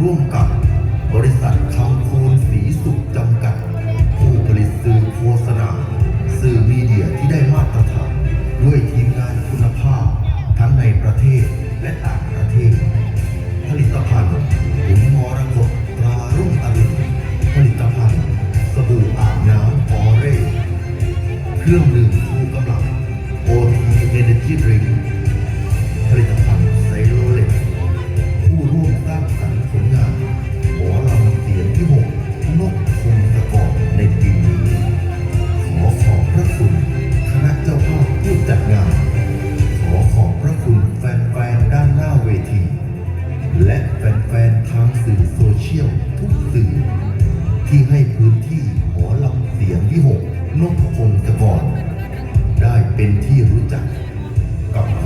ร่วมกับบริษัททองคูณสีสุขจำกัด ผู้ผลิตสื่อโฆษณา สื่อมีเดียที่ได้มาตรฐาน ด้วยทีมงานคุณภาพ ทั้งในประเทศและต่างประเทศ ผลิตภัณฑ์หุ่งมอรกตตรารุ่งอรุณผลิตภัณฑ์สบู่อาบน้ำออเร่เครื่องมือ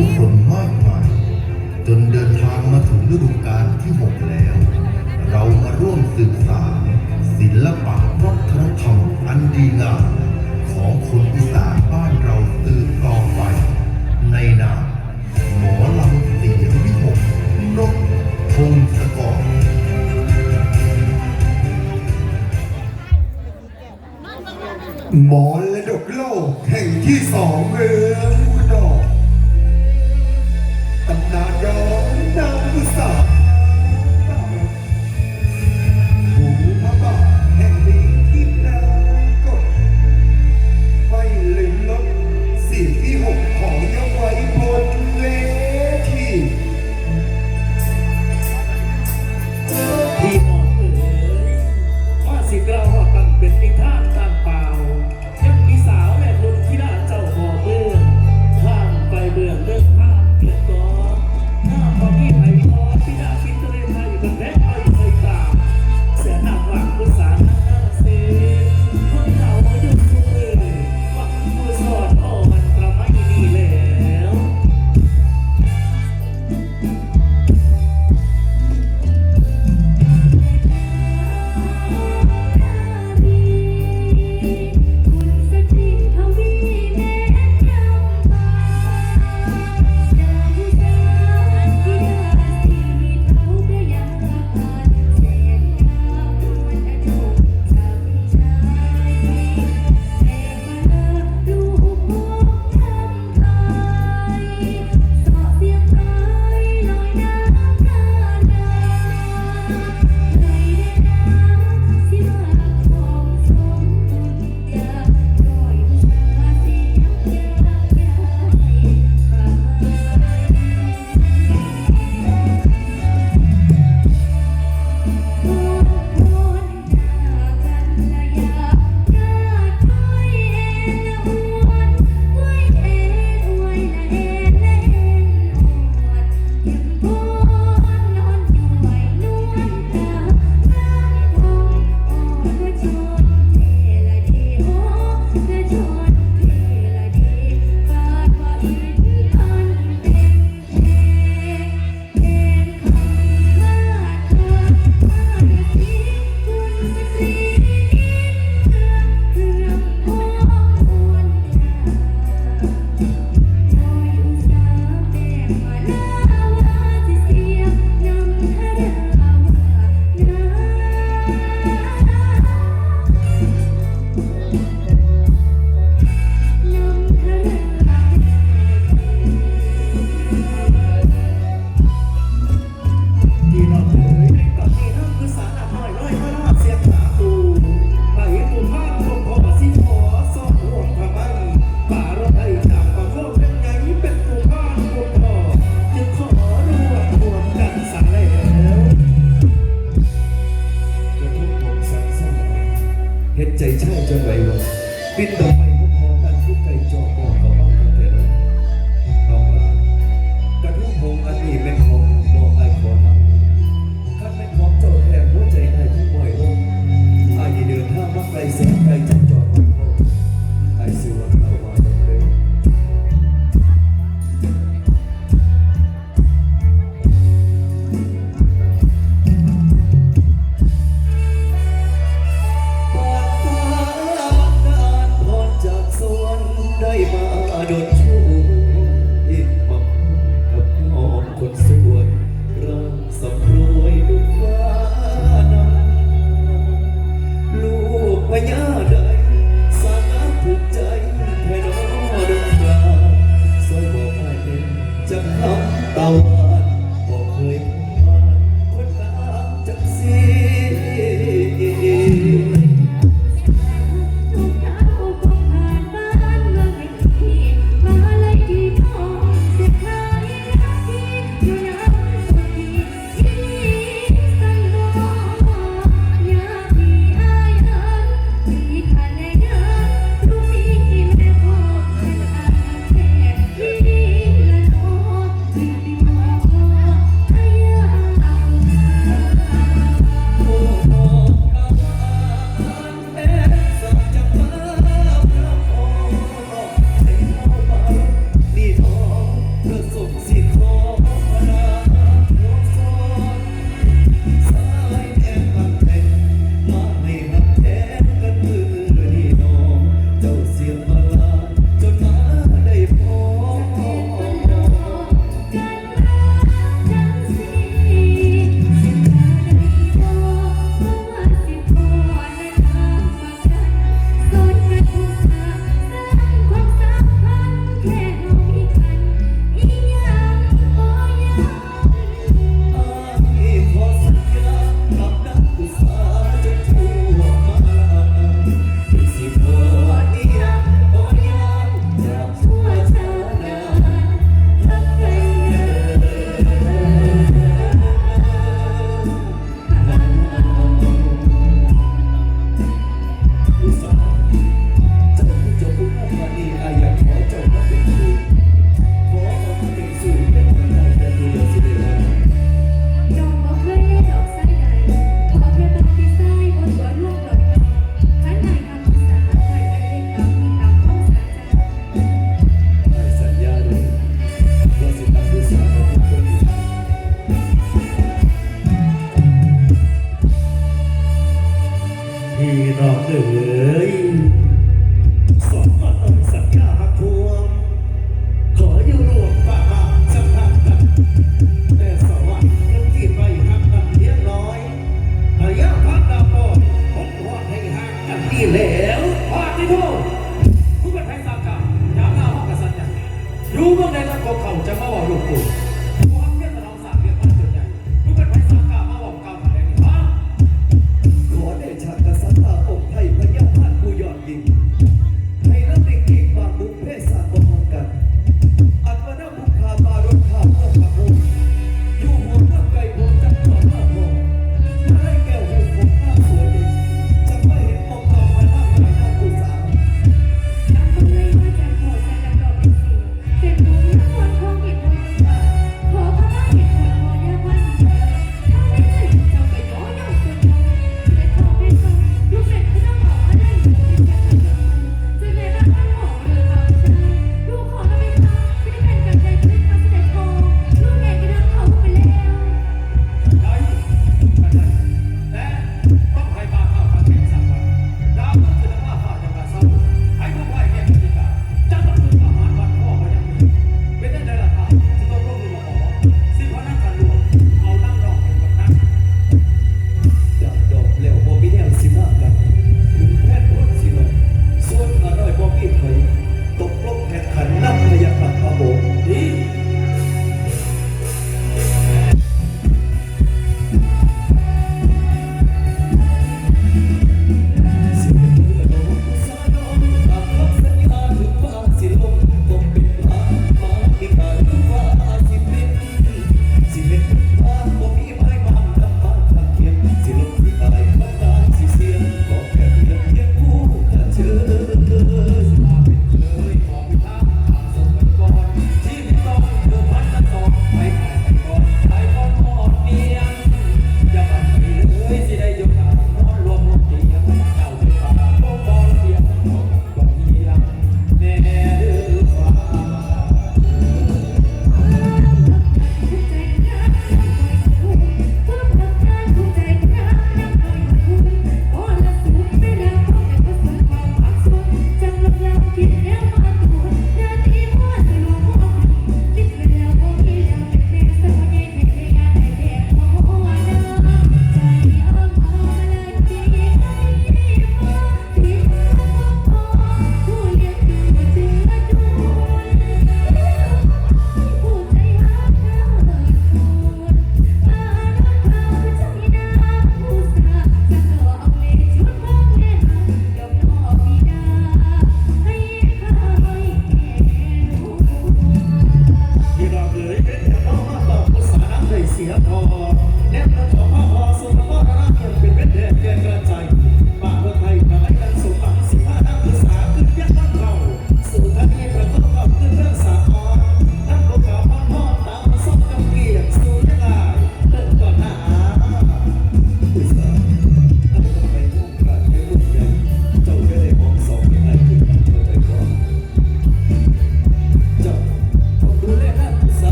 ผู้คนมากมายจนเดินทางมาถึงฤดูกาลที่หกแล้ว เรามาร่วมศึกสารศิลปะวัฒนธรรมอันดีงามของคนอีสานบ้านเราตื่นต่อไป ในนามหมอลำเสียงวิหกนกพงศกรหมอและดกโลกแห่งที่สองเมืองอุดร I'm not your number song. pintu.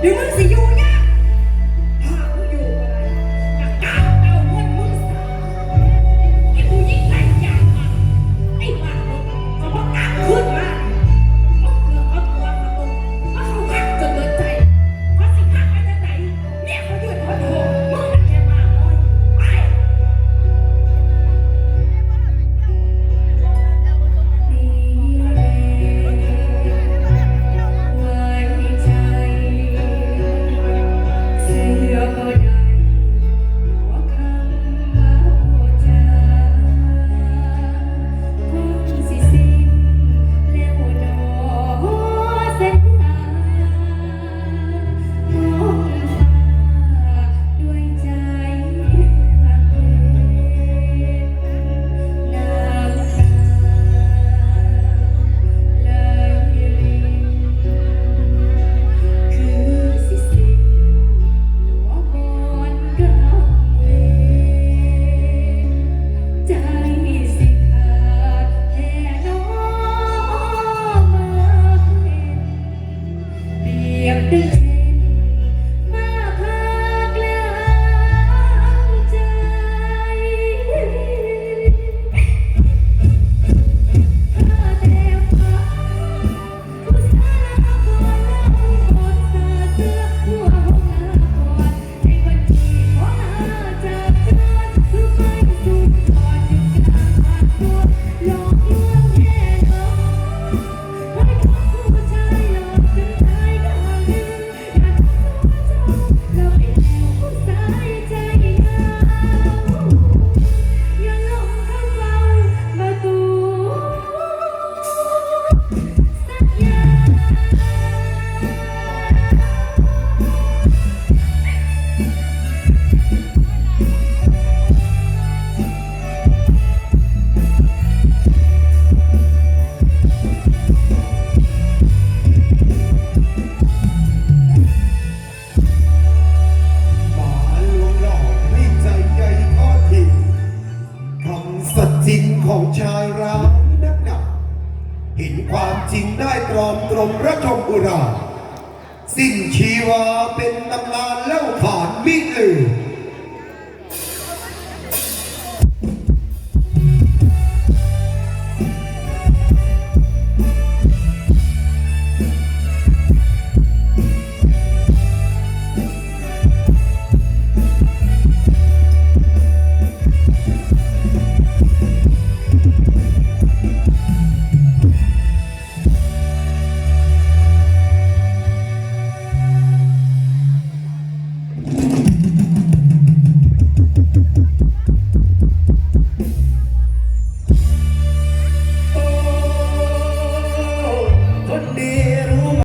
หรือมึงสิย ของชายร้ายนักหนาเห็นความจริงได้ตรอมตรมระชมอุรา สิ้นชีวาเป็นตำนานเล่าขานมิลือ